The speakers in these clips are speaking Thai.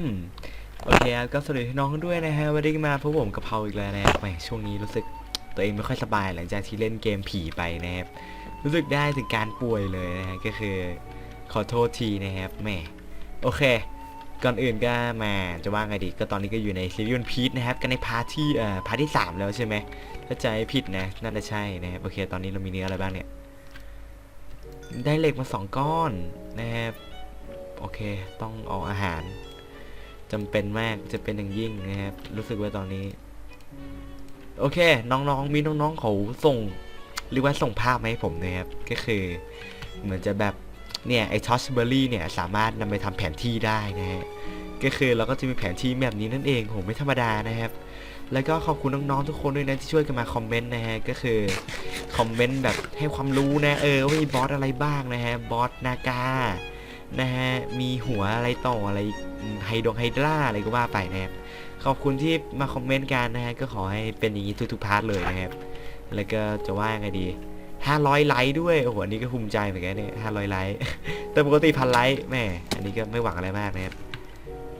มโอเคครับก็สวัสดีน้องด้วยนะฮะวันนี้มาพบผมกับเพาอีกแล้วนะครับแหมช่วงนี้รู้สึกตัวเองไม่ค่อยสบายหลังจากที่เล่นเกมผีไปนะครับรู้สึกได้ถึงการป่วยเลยนะฮะก็คือขอโทษทีนะครับแหมโอเค ก่อนอื่นก็มาจะว่าไงดีก็ตอนนี้ก็อยู่ในซีรีส์พีชนะครับกันในพาร์ทที่เอ่อพาร์ทที่สามแล้วใช่ไหมถ้าใจผิดนะน่าจะใช่นะครับโอเค ตอนนี้เรามีเนื้ออะไรบ้างเนี่ยได้เหล็กมาสองก้อนนะครับโอเค ต้องเอาอาหาร จำเป็นมากจะเป็นอย่างยิ่งนะครับ รู้สึกว่าตอนนี้ โอเค น้องๆ มีน้องๆเขาส่งหรือว่าส่งภาพมาให้ผมนะครับ ก็คือ เหมือนจะแบบเนี่ยไอ้ทอชเบอรี่เนี่ยสามารถนำไปทำแผนที่ได้นะฮะก็คือเราก็จะมีแผนที่แบบนี้นั่นเองโหไม่ธรรมดานะครับ แล้วก็ขอบคุณน้องๆทุกคนด้วยนะที่ช่วยกันมาคอมเมนต์นะฮะก็คือคอมเมนต์แบบให้ความรู้นะเออว่ามีบอสอะไรบ้างนะฮะบอสนากานะฮะมีหัวอะไรต่ออะไร ไฮดงไฮดราอะไรก็ว่าไปนะครับ ขอบคุณที่มาคอมเมนต์กันนะฮะ ก็ขอให้เป็นอย่างนี้ทุกๆพาร์ทเลยนะครับ แล้วก็จะว่ายังไงดี500ไลค์ด้วย โอ้โห อันนี้ก็ภูมิใจเหมือนกันเนี่ย500ไลค์ แต่ปกติพันไลค์แม่ อันนี้ก็ไม่หวังอะไรมากนะครับ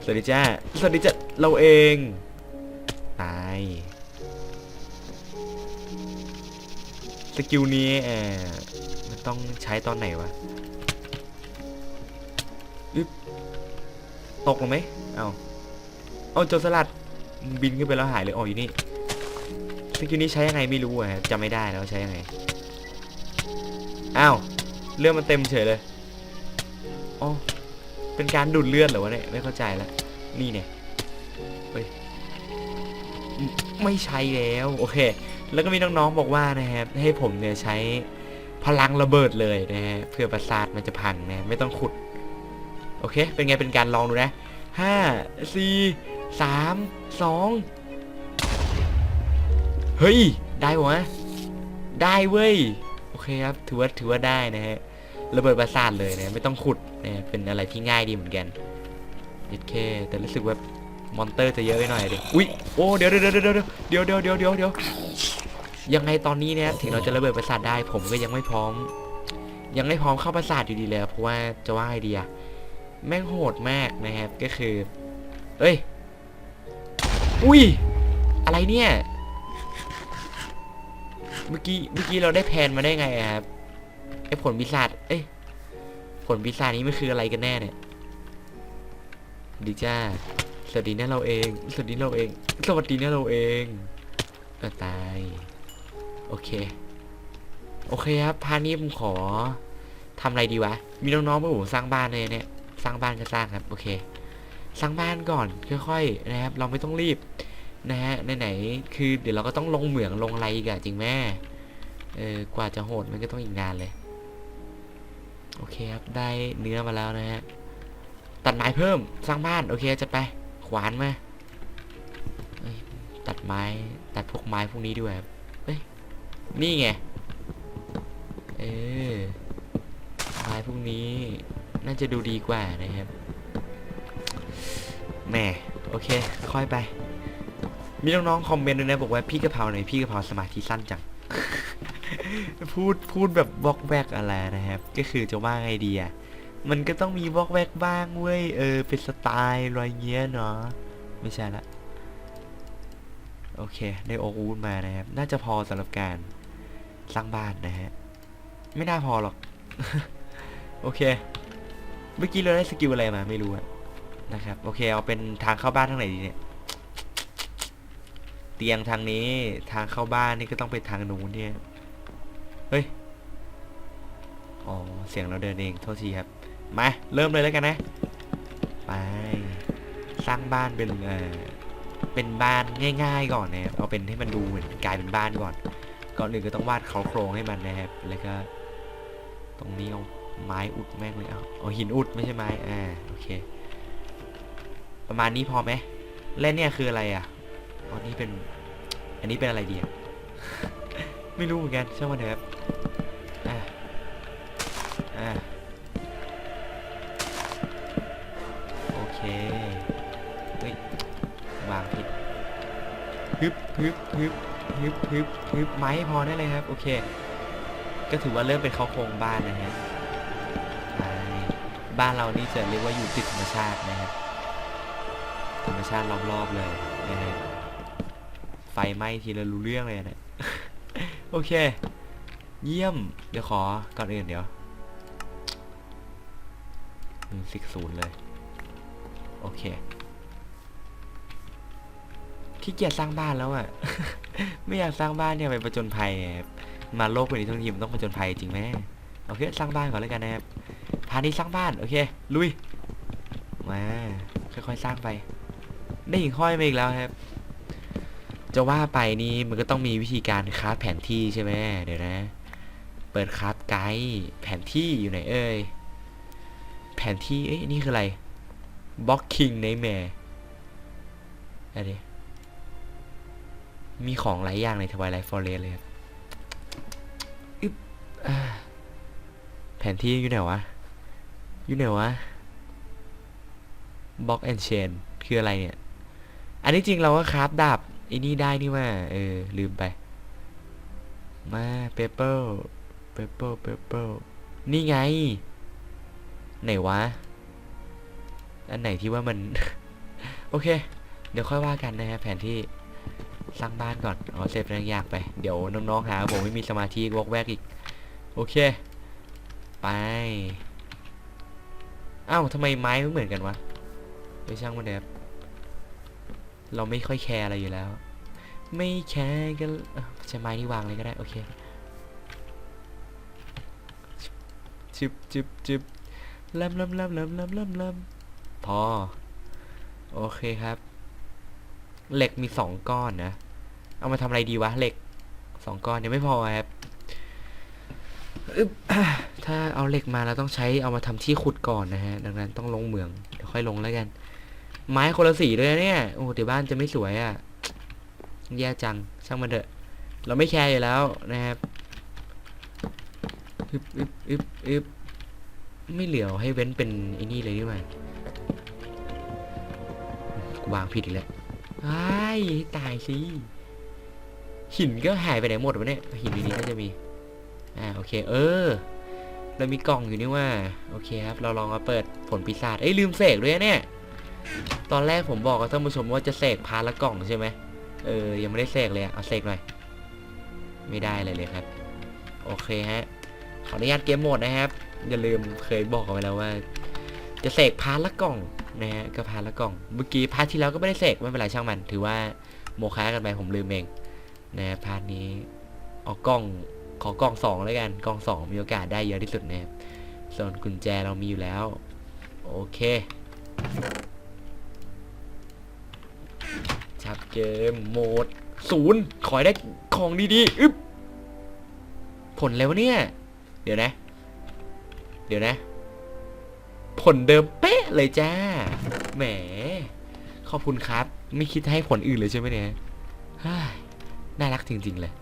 สวัสดีจ้า สวัสดีจ้าเราเอง ตาย สกิลนี้เออมันต้องใช้ตอนไหนวะ ตกลงไหมเอาเอาโจรสลัดบินขึ้นไปแล้วหายเลยอ๋ออยู่นี่สกิลนี้ใช้ยังไงไม่รู้อะจำไม่ได้แล้วใช้ยังไงอ้าวเลือดมันเต็มเฉยเลยอ๋อเป็นการดูดเลือดเหรอวะเนี่ยไม่เข้าใจละนี่เนี่ยเฮ้ยไม่ไม่ใช้แล้วโอเค แล้วก็มีน้องๆบอกว่านะครับให้ผมเนี่ยใช้พลังระเบิดเลยนะฮะเพื่อประสาทมันจะพังนะไม่ต้องขุด โอเค เป็นไงเป็นการลองดูนะห้าสี่สามสองเฮ้ย ได้ปะวะได้เว้ย โอเคครับ ถือว่าถือว่าได้นะฮะ ระเบิดประสาทเลยนะ ไม่ต้องขุดนะเป็นอะไรที่ง่ายดีเหมือนกันเด็ดเค แต่รู้สึกว่ามอนเตอร์จะเยอะไปหน่อยดิอุ้ย โอ้เดี๋ยวเดี๋ยวเดี๋ยวเดี๋ยวเดี๋ยวเดี๋ยวเดี๋ยวเดี๋ยวยังไงตอนนี้เนี่ยถึงเราจะระเบิดประสาทได้ ผมก็ยังไม่พร้อม ยังไม่พร้อมเข้าประสาทอยู่ดีเลยเพราะว่าจะว่าไอเดีย แม่งโหดมากนะครับก็คือ เอ้ย อุ้ย อะไรเนี่ย เมื่อกี้เมื่อกี้เราได้แพนมาได้ไงครับไอผลปีศาจเอ้ย ผลปีศาจนี้มันคืออะไรกันแน่เนี่ย ดีจ้า สวัสดีนะเราเอง สวัสดีเราเอง สวัสดีนะเราเองก็ตาย โอเค โอเคครับพานี้ผมขอทำอะไรดีวะ มีน้องๆมาผมสร้างบ้านเลยเนี่ย สร้างบ้านก็สร้างครับโอเค สร้างบ้านก่อนค่อยๆนะครับ เราไม่ต้องรีบนะฮะไหนๆคือเดี๋ยวเราก็ต้องลงเหมืองลงอะไรอีกอะจริงแม่เออกว่าจะโหดมันก็ต้องอีกนานเลย โอเคครับได้เนื้อมาแล้วนะฮะตัดไม้เพิ่มสร้างบ้านโอเคจะไปขวานมาตัดไม้ตัดพวกไม้พวกนี้ด้วยครับนี่ไงเออลายพวกนี้ น่าจะดูดีกว่านะครับแหมโอเค ค่อยไป มีน้องๆคอมเมนต์ด้วยนะบอกว่าพี่กะเพราหน่อยพี่กะเพราสมาธิสั้นจัง พูดพูดแบบบอกแวกอะไรนะครับ ก็คือจะว่าไงดีอะมันก็ต้องมีบอกแวกบ้างเว้ยเออเป็นสไตล์อะไรเงี้ยเนาะไม่ใช่ละโอเค ได้โอกูดมานะครับ น่าจะพอสำหรับการสร้างบ้านนะฮะ ไม่น่าพอหรอก โอเค เมื่อกี้เราได้สกิลอะไรมาไม่รู้นะครับ โอเคเอาเป็นทางเข้าบ้านทางไหนดีเนี่ย เตียงทางนี้ทางเข้าบ้านนี่ก็ต้องเป็นทางนู้นเนี่ย เฮ้ย อ๋อ เสียงเราเดินเองโทษทีครับ มา เริ่มเลยแล้วกันนะ ไป สร้างบ้านเป็นเออเป็นบ้านง่าย ๆ ก่อนนะครับ เอาเป็นให้มันดูเหมือนกลายเป็นบ้านก่อน ก่อนอื่นก็ต้องวาดเขาโครงให้มันนะครับ แล้วก็ ตรงนี้เอา ไม้อุดแม่งเลยเอาเอาหินอุดไม่ใช่ไม้อ่าโอเค ประมาณนี้พอไหมและเนี่ยคืออะไรอะอ๋อนี่เป็น อันนี้เป็นอะไรดีไม่รู้เหมือนกันช่างมันเถอะครับอ่าอ่าโอเคเฮ้ยวางผิดฮึบฮึบฮึบฮึบฮึบฮึบไม้พอได้เลยครับ โอเค ก็ถือว่าเริ่มเป็นเขาโครงบ้านนะฮะ บ้านเรานี่จะเรียกว่าอยู่ติดธรรมชาตินะครับธรรมชาติรอบๆเลยนะฮะไฟไหม้ทีละรู้เรื่องเลยนะโอเค เยี่ยม เดี๋ยวขอก่อนอื่นเดี๋ยวมิวสิกศูนย์เลย โอเคขี้เกียจสร้างบ้านแล้วอะ่ะ ไม่อยากสร้างบ้านเนี่ยไปประจนภัยเนี่ยครับมาโลกใบนี้ทั้งทีมันต้องประจนภัยจริงไหมโอเคสร้างบ้านก่อนแล้วกันนะครับ พานี้สร้างบ้าน โอเค ลุย มา ค่อยๆ สร้างไป ได้หิ่งห้อยมาอีกแล้วครับ จะว่าไปนี่มันก็ต้องมีวิธีการคราฟแผนที่ใช่ไหมเดี๋ยวนะ เปิดคราฟไกด์แผนที่อยู่ไหนเอ่ย แผนที่ เอ้ยนี่คืออะไรบล็อกคิงในแม่อะไรมีของหลายอย่างในทวายไลท์ฟอเรสเลยครับอึ๊บแผนที่อยู่ไหนวะ อยู่ไหนวะบล็อกแอนเชนคืออะไรเนี่ย อันนี้จริงเราก็คราฟดาบอ้นี่ได้นี่ว่า เออ ลืมไป มาเปเปอร์เปเปอร์เปเปอร์นี่ไง ไหนวะ อันไหนที่ว่ามัน โอเค เดี๋ยวค่อยว่ากันนะฮะแผนที่สร้างบ้านก่อนเอาเสร็จเรื่องยากไป เดี๋ยวน้องๆหาว่าผมไม่มีสมาธิวอกแวกอีก โอเค ไป อ้าวทำไมไม้ไม่เหมือนกันวะไปช่างมันเถอะครับเราไม่ค่อยแคร์อะไรอยู่แล้ว ไม่แคร์กันเอ้าใช้ไม้ที่วางเลยก็ได้ โอเคจึบจึบจึบลำลำลำลำลำลำลำพอ โอเคครับ เหล็กมีสองก้อนนะ เอามาทำอะไรดีวะ เหล็กสองก้อนยังไม่พอครับอึ๊บ ถ้าเอาเหล็กมาเราต้องใช้เอามาทำที่ขุดก่อนนะฮะ ดังนั้นต้องลงเหมืองเดี๋ยวค่อยลงแล้วกัน ไม้คนละสีเลยนะเนี่ย โอ้เดี๋ยวบ้านจะไม่สวยอะ่ะ แย่จัง ช่างมันเถอะ เราไม่แคร์อยู่แล้วนะครับอึบอึบอึบอึบไม่เหลือให้เว้นเป็นไอ้นี่เลยนี่หว่ากูวางผิดอีกแล้วไอ้ตายสิ หินก็หายไปไหนหมดวะเนี่ย หินในนี้ก็จะมี อ่าโอเค เออ เรามีกล่องอยู่นี่ว่า โอเคครับ เราลองมาเปิดผลปีศาจเอ้ยลืมเสกด้วยเนี่ย ตอนแรกผมบอกกับท่านผู้ชมว่าจะเสกพาละกล่องใช่ไหมเออ ยังไม่ได้เสกเลยอะเอาเสกหน่อย ไม่ได้เลยเลยครับ โอเคฮะ ขออนุญาตเกมโหมดนะครับ อย่าลืมเคยบอกไว้แล้วว่า จะเสกพาละกล่องนะฮะก็พาละกล่อง เมื่อกี้พาร์ทที่แล้วก็ไม่ได้เสกไม่เป็นไรช่างมัน ถือว่าโมฆะกันไปผมลืมเองนะพาร์ทนี้เอากล้อง ขอกองสองแล้วกันกองสองมีโอกาสได้เยอะที่สุดนะครับส่วนกุญแจเรามีอยู่แล้ว โอเคชัดเกมโหมดศูนย์ขอให้ได้ของดีๆอึ๊บผลแล้วเนี่ย เดี๋ยวนะ เดี๋ยวนะ ผลเดิมเป๊ะเลยจ้า แหม ขอบคุณครับ ไม่คิดให้ผลอื่นเลยใช่ไหมเนี่ยน่ารักจริง ๆ เลย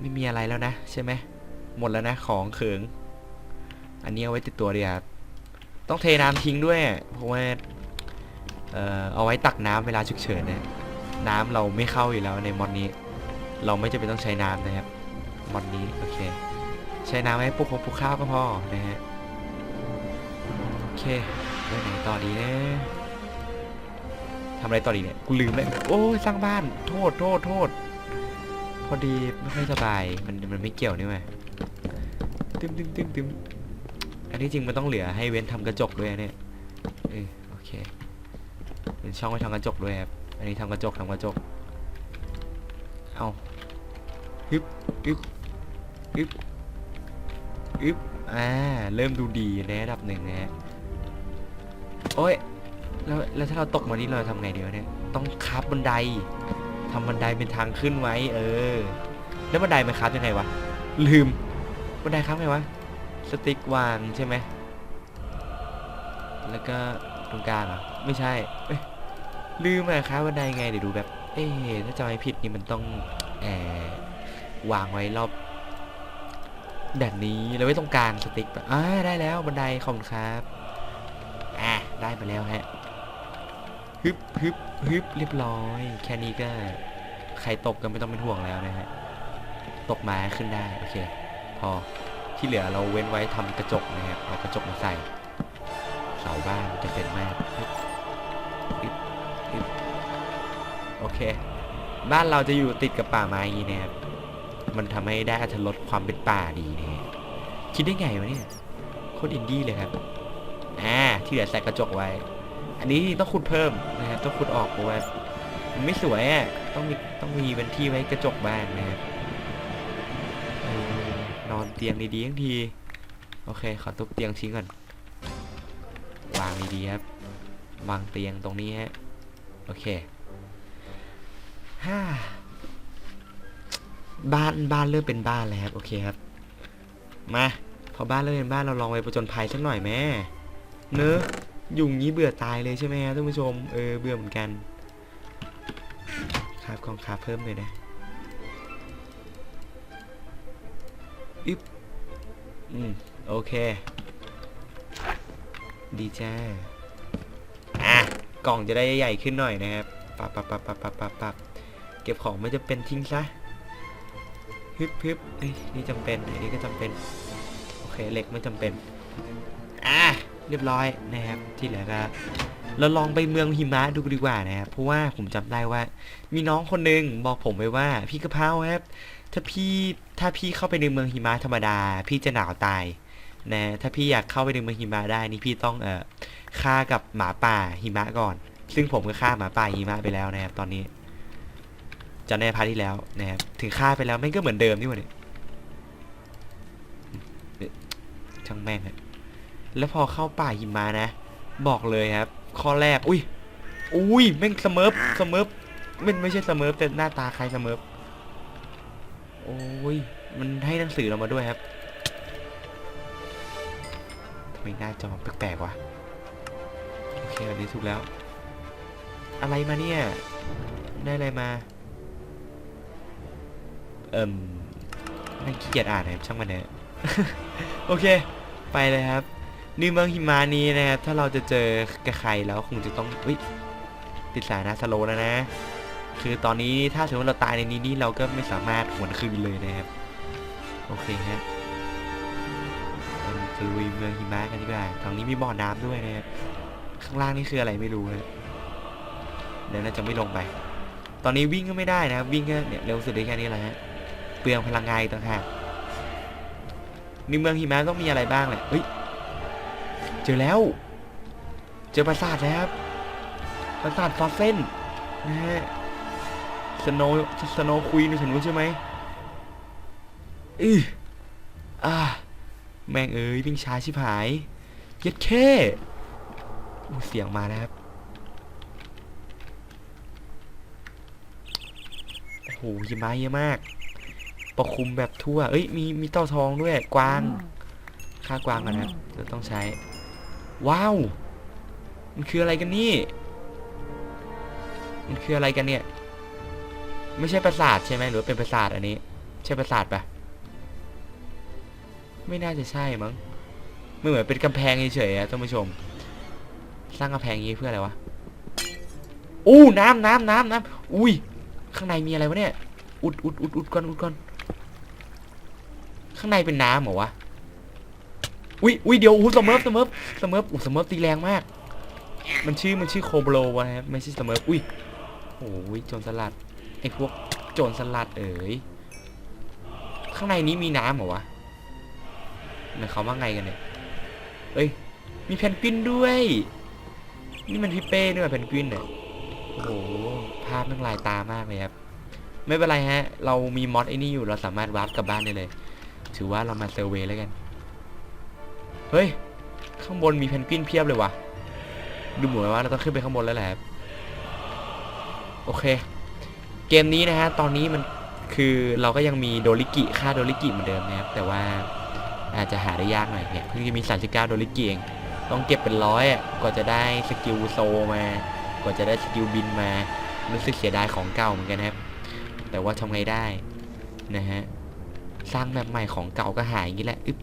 ไม่มีอะไรแล้วนะ ใช่ไหมหมดแล้วนะของเขิง อันนี้เอาไว้ติดตัวดีครับต้องเทน้ำทิ้งด้วย เพราะว่าเอ่อเอาไว้ตักน้ำเวลาฉุกเฉินเนี่ยน้ำเราไม่เข้าอยู่แล้วในมอนนี้ เราไม่จำเป็นต้องใช้น้ำนะครับมอนนี้โอเค ใช้น้ำให้ปลูกของปลูกข้าวก็พอนะฮะโอเคไปไหนต่อดีนะทำอะไรต่อดีเนี่ยกูลืมเลยโอ้ยสร้างบ้านโทษโทษโทษ พอดีไม่ค่อยสบายมันมันไม่เกี่ยวนี่ไหมตึมตึมตึมตึมอันที่จริงมันต้องเหลือให้เว้นทำกระจกด้วยนะเนี่ยเออโอเคเป็นช่องไว้ทำกระจกด้วยครับอันนี้ทำกระจกทำกระจกเอาฮึบฮึบฮึบฮึบอ่าเริ่มดูดีในระดับหนึ่งนะฮะโอ้ยแล้วแล้วถ้าเราตกมานี่เราทำไงดีวะเนี่ยต้องคราบบันได ทำบันไดเป็นทางขึ้นไว้ เออ แล้วบันไดมันคราบยังไงวะ ลืม บันไดคราบไงวะ สติ๊กวางใช่ไหม แล้วก็ตรงกลางอะไม่ใช่ ลืมอะครับบันไดไงเดี๋ยวดูแบบ เอ๊ะถ้าจำไม่ผิดนี่มันต้องแอบวางไว้รอบ แบบนี้แล้วไว้ตรงกลางสติ๊กแบบอ่าได้แล้วบันไดขอบคุณครับ อะได้มาแล้วฮะฮึบฮึบ ฮึบเรียบร้อย แค่นี้ก็ใครตกก็ไม่ต้องเป็นห่วงแล้วนะฮะ ตกมาขึ้นได้ โอเค พอที่เหลือเราเว้นไว้ทำกระจกนะครับเอากระจกมาใส่เสาบ้านจะเป็นมากปึ๊บปึ๊บปึ๊บโอเค บ้านเราจะอยู่ติดกับป่าไม้อย่างนี้นะครับมันทำให้ได้อัตรสความเป็นป่าดีนะฮะคิดได้ไงวะเนี่ยโคตรอินดี้เลยครับ อ่า ที่เหลือใส่กระจกไว้ อันนี้ต้องขุดเพิ่มนะครับต้องขุดออกเพราะว่ามันไม่สวยอะต้องมีต้องมีเป็นที่ไว้กระจกบ้างนะครับนอนเตียงดีๆทั้งที โอเค ขอทุบเตียงทิ้งก่อน วางดีๆครับ วางเตียงตรงนี้ฮะ โอเคฮ่าบ้านบ้านเริ่มเป็นบ้านแล้วครับ โอเคครับ มา พอบ้านเริ่มเป็นบ้านเราลองไปประจนภัยสักหน่อยแม่เนอะอ ยู่งนี้เบื่อตายเลยใช่ไหมครับท่านผู้ชม เออเบื่อเหมือนกัน ครับของคาเพิ่มเลยนะอึ๊บอืมโอเค ดีจ้า อะ กล่องจะได้ใหญ่ขึ้นหน่อยนะครับ ปับปับปับปับปับปับปับเก็บของไม่จะเป็นทิ้งซะฮึบฮึบนี่จำเป็น อันนี้ก็จำเป็น โอเค เหล็กไม่จำเป็น อะ เรียบร้อยนะครับ ที่เหลือก็เราลองไปเมืองหิมะดูดีกว่านะครับเพราะว่าผมจำได้ว่า มีน้องคนหนึ่งบอกผมไว้ว่า พี่กระเพราครับ ถ้าพี่ถ้าพี่เข้าไปในเมืองหิมะธรรมดา พี่จะหนาวตายนะถ้าพี่อยากเข้าไปในเมืองหิมะได้นี่พี่ต้องเอ่อฆ่ากับหมาป่าหิมะก่อน ซึ่งผมก็ฆ่าหมาป่าหิมะไปแล้วนะครับ ตอนนี้จำในพาร์ทที่แล้วนะครับถึงฆ่าไปแล้วแม่งก็เหมือนเดิมนี่หว่าเนี่ยช่างแม่งอะ แล้วพอเข้าป่าหิมะนะ บอกเลยครับ ข้อแรก อุ้ย อุ้ยแม่งเสเมอเสเมอมันไม่ใช่เสเมอแต่หน้าตาใคล้ายเสมอโอ้ย มันให้หนังสือเรามาด้วยครับทำไมหน้าจอแปลกๆวะ โอเคอันนี้ถูกแล้ว อะไรมาเนี่ย ได้อะไรมา เอิ่มนั่งขี้เกียจอ่านนะครับช่างมันเถอะโอเค ไปเลยครับ นี่เมืองหิมานี้นะครับถ้าเราจะเจอกับใครแล้วคงจะต้องอุ้ยติดสายนะสโลแล้วนะ คือตอนนี้ถ้าสมมติเราตายในนี้นี่เราก็ไม่สามารถหวนคืนเลยนะครับ โอเคฮะจะลุยเมืองหิมะกันดีกว่าตรงนี้มีบ่อน้ำด้วยนะครับข้างล่างนี่คืออะไรไม่รู้นะเดี๋ยวน่าจะไม่ลงไป ตอนนี้วิ่งก็ไม่ได้นะวิ่งก็เนี่ยเร็วสุดได้แค่นี้แหละฮะเปลืองพลังงานต่างหากในเมืองหิมะต้องมีอะไรบ้างแหละเฮ้ย จอแล้ว เจอปราสาทแล้วครับปราสาทฟอสเซนนะฮะสโนสโนคุยนถึงรู้ใช่ไหมอืออ่าแม่งเอ้ยวิ่งช้าชิบหายเย็ดแค่อู้เสียงมาแล้วครับโอ้โหหิมะเยอะมากปกคลุมแบบทั่ว เอ้ยมีมีเต่าทองด้วยกวางค่ากวางกันนะครับจะต้องใช้ ว้าว มันคืออะไรกันนี่ มันคืออะไรกันเนี่ย ไม่ใช่ปราสาทใช่ไหมหรือเป็นปราสาทอันนี้ ใช่ปราสาทปะไม่น่าจะใช่มั้งไม่เหมือนเป็นกำแพงเฉยๆอะท่านผู้ชม สร้างกำแพงนี้เพื่ออะไรวะอู้น้ำน้ำน้ำน้ำอุ้ย ข้างในมีอะไรวะเนี่ย อุดอุดอุดอุดก่อนอุดก่อน ข้างในเป็นน้ำเหรอวะ อุ้ยอุ้ยเดี๋ยวอู้สเมิร์ฟสเมิร์ฟสเมิร์ฟอู้สเมิร์ฟตีแรงมาก มันชื่อมันชื่อโคโบโลวะนะครับไม่ใช่สเมิร์ฟอุ้ยโอ้ยโจรสลัดไอ้พวกโจรสลัดเอ๋ยข้างในนี้มีน้ำเหรอวะหมายความว่าไงกันเนี่ยเอ้ยมีเพนกวินด้วย นี่มันพี่เป้ด้วยเพนกวินเนี่ยโอ้โหภาพมันลายตามากเลยครับไม่เป็นไรฮะ เรามีมอดไอ้นี่อยู่เราสามารถวาร์ปกลับบ้านได้เลย ถือว่าเรามาเซอร์เวย์แล้วกัน เฮ้ย ข้างบนมีเพนกวินเพียบเลยว่ะดูเหมือนว่าเราต้องขึ้นไปข้างบนแล้วแหละโอเค เกมนี้นะฮะ ตอนนี้มันคือเราก็ยังมีโดริกิค่าโดริกิเหมือนเดิมนะครับ แต่ว่าอาจจะหาได้ยากหน่อยเนี่ยเพิ่งจะมี 39 โดริกิเอง ต้องเก็บเป็นร้อยอะกว่าจะได้สกิลโซมา กว่าจะได้สกิลบินมารู้สึกเสียดายของเก่าเหมือนกันนะครับ แต่ว่าทำไงได้นะฮะ สร้างแบบใหม่ของเก่าก็หายอย่างนี้แหละ อึ๊บ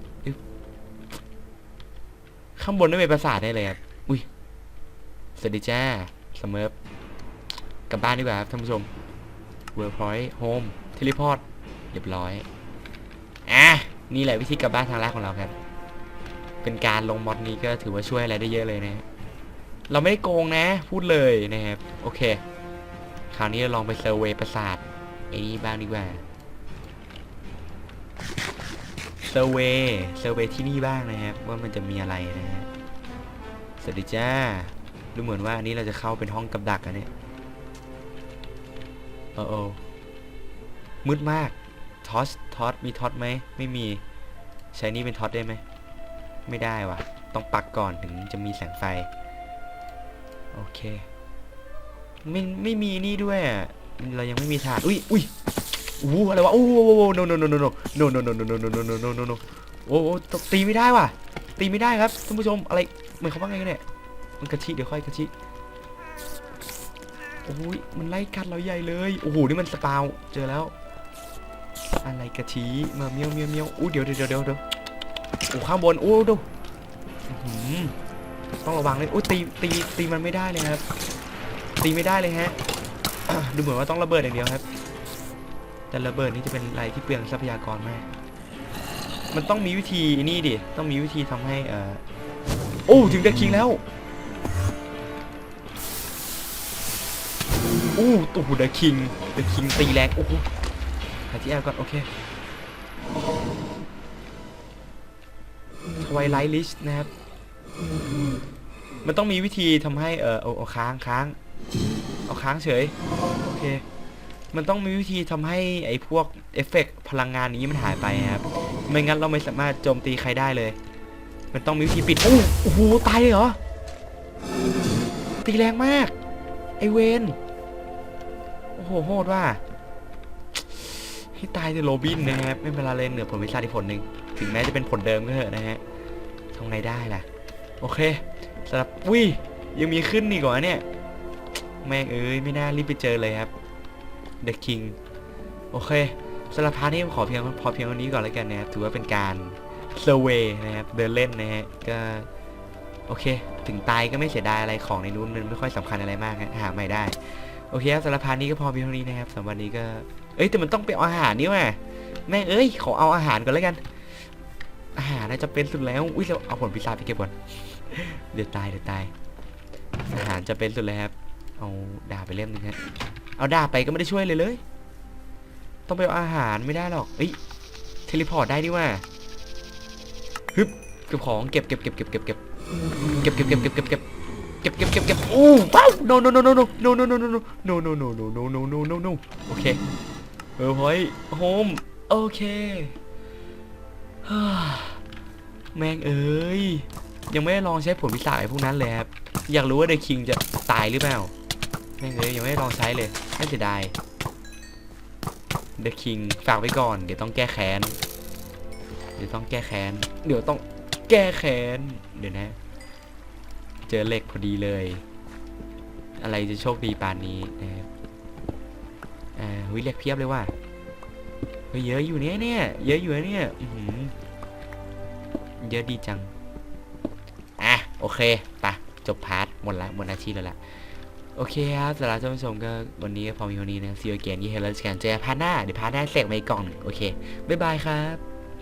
ข้างบนไม่เป็นปราสาทได้เลยครับอุ้ยสวัสดีจ้าสมิร์ฟกลับบ้านดีกว่าครับท่านผู้ชมเวิร์พอยต์โฮมเทเลพอร์ตเรียบร้อยอะนี่แหละวิธีกลับบ้านทางแรกของเราครับ เป็นการลงมอดนี้ก็ถือว่าช่วยอะไรได้เยอะเลยนะเราไม่ได้โกงนะ พูดเลยนะครับ โอเค คราวนี้เราลองไปเซอร์เวย์ปราสาทไอ้นี่บ้างดีกว่า อร์เวย์เซอร์เวย์ที่นี่บ้างนะครับ ว่ามันจะมีอะไรนะฮะสวัสดีจ้าดูเหมือนว่าอันนี้เราจะเข้าเป็นห้องกับดักอะเนี่ยโอ้โอมืดมากทอสทอสมีทอสไหมไม่มีใช้นี่เป็นทอสได้ไหมไม่ได้วะต้องปักก่อนถึงจะมีแสงไฟ โอเคไม่ไม่มีนี่ด้วยเรายังไม่มีถาดอุ้ยอุ้ย อู้อะไรวะโอ้โห no no no no no no no no no no no no no no no no โอ้โหตีไม่ได้ว่ะ ตีไม่ได้ครับท่านผู้ชมอะไรเหมือนเขาว่าไงกันเนี่ยมันกระชิเดี๋ยวค่อยกระชิโอ้ยมันไล่กัดเราใหญ่เลยโอ้โหนี่มันสปาวเจอแล้ว อะไรกระชีมาเมียวเมียวเมียวอู้เดี๋ยวเดี๋ยวเดี๋ยวเดี๋ยวโอ้ข้างบนโอ้ดูหือต้องระวังเลยโอ้ตีตีตีมันไม่ได้เลยครับ ตีไม่ได้เลยฮะดูเหมือนว่าต้องระเบิดอย่างเดียวครับ แต่ระเบิดนี่จะเป็นอะไรที่เปลืองทรัพยากรมาก มันต้องมีวิธีนี่ดิ ต้องมีวิธีทำให้เอ่อโอ้ถึงเดอะคิงแล้ว โอ้โหเดอะคิงเดอะคิงตีแรงโอ้โหหาที่แอบก่อนโอเคทวายไลท์ลิชนะครับ มันต้องมีวิธีทำให้เออเอาเอาค้างค้าง เอาค้างเฉย โอเค มันต้องมีวิธีทำให้ไอ้พวกเอฟเฟกต์พลังงานนี้มันหายไปครับ ไม่งั้นเราไม่สามารถโจมตีใครได้เลย มันต้องมีวิธีปิด โอ้โห ตายเลยเหรอ ตีแรงมาก ไอเวน โอ้โห โหดว่ะให้ตายเลยโรบินนะครับ ไม่เป็นไรเลยเหนือผลวิชาที่ผลหนึ่ง ถึงแม้จะเป็นผลเดิมก็เถอะนะฮะทำไงได้ล่ะ โอเคสำหรับวิยังมีขึ้นอีกเหรอเนี่ย แม่งเอ้ย ไม่น่ารีบไปเจอเลยครับ The King โอเคสำหรับพาร์ทนี้ผมขอเพียงพอเพียงเท่านี้ก่อนแล้วกันนะครับถือว่าเป็นการเซอร์เวยนะครับเดินเล่นนะฮะก็โอเค ถึงตายก็ไม่เสียดายอะไรของในนู้นมันไม่ค่อยสำคัญอะไรมากฮะหาใหม่ได้ โอเคครับสำหรับพาร์ทนี้ก็พอเพียงเท่านี้นะครับสำหรับวันนี้ก็เอ้ยแต่มันต้องไปเอาอาหารนี่ว่ะแม่เอ้ยขอเอาอาหารก่อนแล้วกัน อาหารน่าจะเป็นสุดแล้วอุ้ยเราเอาผลพิซซ่าไปเก็บก่อนเดี๋ยวตายเดี๋ยวตายอาหารจะเป็นสุดเลยครับเอาดาบไปเล่มหนึงฮะ เอาดาบไปก็ไม่ได้ช่วยเลยเลย ต้องไปเอาอาหารไม่ได้หรอกเอ้ยเทเลพอร์ตได้ดิว่าฮึบเก็บของเก็บเก็บเก็บเก็บเก็บเก็บเก็บเก็บเก็บเก็บเก็บเก็บเก็บเก็บเก็บเก็บโอ้ว้าว no no no no no no no no no no no no no no no no no no โอเคเออเฮ้ยโฮมโอเคฮ่าแม่งเอ้ยยังไม่ได้ลองใช้ผลพิศาจไอ้พวกนั้นเลยครับอยากรู้ว่าเดคิงจะตายหรือเปล่า แม่งเอ้ยยังไม่ได้ลองใช้เลยน่เสียดายเดอะคิงฝากไว้ก่อน เดี๋ยวต้องแก้แค้น เดี๋ยวต้องแก้แค้น เดี๋ยวต้องแก้แค้น เดี๋ยวนะ เจอเหล็กพอดีเลย อะไรจะโชคดีปานนี้นะครับอ่าเฮ้ยเหล็กเพียบเลยว่ะเฮ้ยเยอะอยู่เนี่ยเนี่ยเยอะอยู่เนี่ยอื้อหือเยอะดีจัง อะ โอเคปะจบพาร์ทหมดละหมดหน้าที่แล้วล่ะ โอเคครับสำหรับท่านผู้ชมก็วันนี้ก็พอมีวันนี้นะซีโอเกนยี่เฮลเลอร์สแกนเจอพาร์ทหน้าเดี๋ยวพาร์ทหน้าเสกมาอีกกล่องหนึ่งโอเค บ๊ายบายครับ